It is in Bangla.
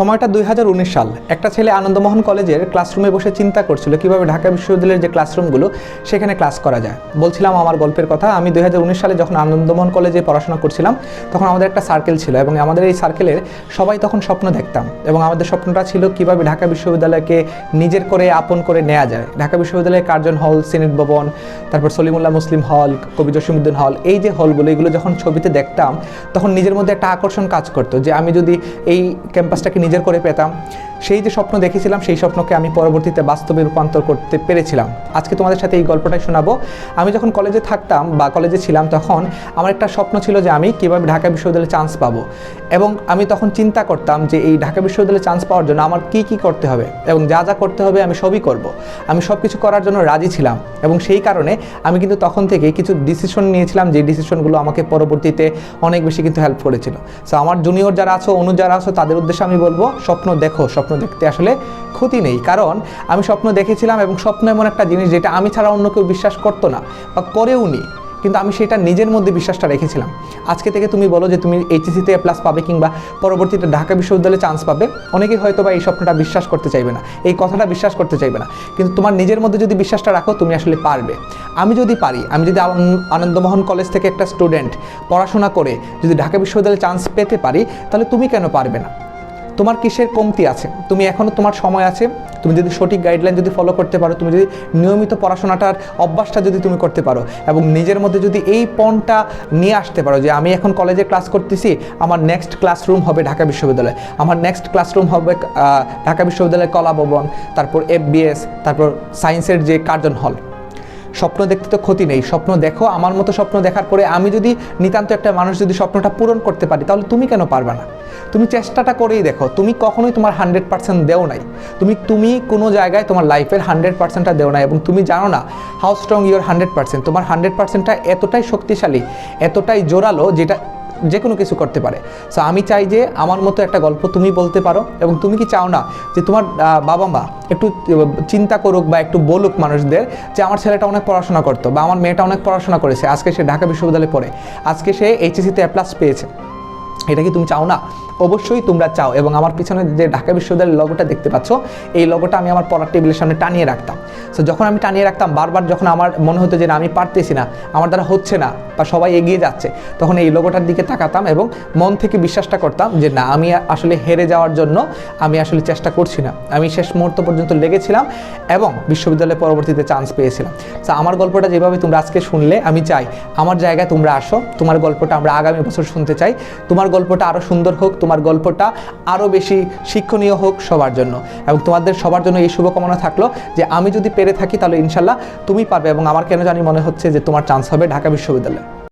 সময়টা দুই হাজার উনিশ সাল। একটা ছেলে আনন্দমোহন কলেজের ক্লাসরুমে বসে চিন্তা করছিল কীভাবে ঢাকা বিশ্ববিদ্যালয়ের যে ক্লাসরুমগুলো, সেখানে ক্লাস করা যায়। বলছিলাম, আমার গল্পের কথা। আমি দুই হাজার উনিশ সালে যখন আনন্দমোহন কলেজে পড়াশোনা করছিলাম, তখন আমাদের একটা সার্কেল ছিল এবং আমাদের এই সার্কেলের সবাই তখন স্বপ্ন দেখতাম এবং আমাদের স্বপ্নটা ছিল কীভাবে ঢাকা বিশ্ববিদ্যালয়কে নিজের করে আপন করে নেওয়া যায়। ঢাকা বিশ্ববিদ্যালয়ের কার্জন হল, সিনেট ভবন, তারপর সলিমুল্লাহ মুসলিম হল, কবি জসিমুদ্দিন হল, এই যে হলগুলো, এগুলো যখন ছবিতে দেখতাম, তখন নিজের মধ্যে একটা আকর্ষণ কাজ করতো যে আমি যদি এই ক্যাম্পাসটাকে নিজের করে পেতাম। সেই যে স্বপ্ন দেখেছিলাম, সেই স্বপ্নকে আমি পরবর্তীতে বাস্তবে রূপান্তর করতে পেরেছিলাম। আজকে তোমাদের সাথে এই গল্পটাই শোনাবো। আমি যখন কলেজে থাকতাম বা কলেজে ছিলাম তখন, আমার একটা স্বপ্ন ছিল যে আমি কীভাবে ঢাকা বিশ্ববিদ্যালয়ে চান্স পাবো। এবং আমি তখন চিন্তা করতাম যে এই ঢাকা বিশ্ববিদ্যালয়ে চান্স পাওয়ার জন্য আমার কী কী করতে হবে? এবং যা যা করতে হবে আমি সবই করব। আমি সব কিছু করার জন্য রাজি ছিলাম। এবং সেই কারণে আমি কিন্তু তখন থেকে কিছু ডিসিশন নিয়েছিলাম যে ডিসিশনগুলো আমাকে পরবর্তীতে অনেক বেশি কিন্তু হেল্প করেছিল। সো আমার জুনিয়র যারা আছো, অনু যারা আছো, তাদের উদ্দেশ্যে আমি বলব, স্বপ্ন দেখো, স্বপ্ন দেখতে আসলে ক্ষতি নেই। কারণ আমি স্বপ্ন দেখেছিলাম এবং স্বপ্ন এমন একটা জিনিস যেটা আমি ছাড়া অন্য কেউ বিশ্বাস করতো না বা করেও নি। কিন্তু আমি সেটা নিজের মধ্যে বিশ্বাসটা রেখেছিলাম। আজকে থেকে তুমি বলো যে তুমি এইচএসিতে প্লাস পাবে কিংবা পরবর্তীতে ঢাকা বিশ্ববিদ্যালয়ে চান্স পাবে। অনেকেই হয়তো বা এই স্বপ্নটা বিশ্বাস করতে চাইবে না। এই কথাটা বিশ্বাস করতে চাইবে না। কিন্তু তোমার নিজের মধ্যে যদি বিশ্বাসটা রাখো, তুমি আসলে পারবে। আমি যদি পারি, আমি যদি আনন্দ- আনন্দমোহন কলেজ থেকে একটা স্টুডেন্ট পড়াশোনা করে যদি ঢাকা বিশ্ববিদ্যালয়ে চান্স পেতে পারি, তাহলে তুমি কেন পারবে না? তোমার কিসের কমতি আছে? তুমি এখনও তোমার সময় আছে। তুমি যদি সঠিক গাইডলাইন যদি ফলো করতে পারো, তুমি যদি নিয়মিত পড়াশোনাটার অভ্যাসটা যদি তুমি করতে পারো এবং নিজের মধ্যে যদি এই পণটা নিয়ে আসতে পারো যে আমি এখন কলেজে ক্লাস করতেছি, আমার নেক্সট ক্লাসরুম হবে ঢাকা বিশ্ববিদ্যালয়। আমার নেক্সট ক্লাসরুম হবে ঢাকা বিশ্ববিদ্যালয়ের কলা ভবন, তারপর এফবিএস তারপর সায়েন্সের যে কার্জন হল স্বপ্ন দেখতে তো ক্ষতি নেই, স্বপ্ন দেখো, আমার মতো স্বপ্ন দেখার পরে আমি যদি নিতান্ত একটা মানুষ যদি স্বপ্নটা পূরণ করতে পারি, তাহলে তুমি কেন পারবে না? তুমি চেষ্টাটা করেই দেখো, তুমি কখনোই তোমার হান্ড্রেড পার্সেন্ট দেও নাই। তুমি তুমি কোনো জায়গায় তোমার লাইফের হান্ড্রেড পার্সেন্টটা দেও নাই এবং তুমি জানো না how strong your hundred percent, তোমার হান্ড্রেড পার্সেন্টটা এতটাই শক্তিশালী, এতটাই জোরালো, যেটা যে কোনো কিছু করতে পারে। সো আমি চাই যে আমার মতো একটা গল্প তুমি বলতে পারো এবং তুমি কি চাও না যে তোমার বাবা মা একটু চিন্তা করুক বা একটু বলুক মানুষদের যে আমার ছেলেটা অনেক পড়াশোনা করতো বা আমার মেয়েটা অনেক পড়াশোনা করেছে, আজকে সে ঢাকা বিশ্ববিদ্যালয়ে পড়ে, আজকে সে এইচএসিতে প্লাস পেয়েছে। এটা কি তুমি চাও না? অবশ্যই তোমরা চাও এবং আমার পিছনে যে ঢাকা বিশ্ববিদ্যালয়ের লগোটা দেখতে পাচ্ছ, এই লগোটা আমি আমার পড়ার টেবিলের সামনে টানিয়ে রাখতাম। সো যখন আমি টানিয়ে রাখতাম, বারবার যখন আমার মনে হতো যে না, আমি পারতেছি না, আমার দ্বারা হচ্ছে না, বা সবাই এগিয়ে যাচ্ছে, তখন এই লোগোটার দিকে তাকাতাম এবং মন থেকে বিশ্বাসটা করতাম যে না, আমি আসলে হেরে যাওয়ার জন্য আমি আসলে চেষ্টা করছি না। আমি শেষ মুহূর্ত পর্যন্ত লেগেছিলাম এবং বিশ্ববিদ্যালয়ে পরবর্তীতে চান্স পেয়েছিলাম। তো আমার গল্পটা যেভাবে তোমরা আজকে শুনলে, আমি চাই আমার জায়গায় তোমরা আসো, তোমার গল্পটা আমরা আগামী বছর শুনতে চাই। তোমার গল্পটা আরও সুন্দর হোক, তোমার গল্পটা আরও বেশি শিক্ষণীয় হোক সবার জন্য। এবং তোমাদের সবার জন্য এই শুভকামনা থাকল যে আমি যদি পেরে থাকি, তাহলে ইনশাল্লাহ তুমি পারবে এবং আমার কেন জানি মনে হচ্ছে যে তোমার চান্স হবে ঢাকা বিশ্ববিদ্যালয়ে।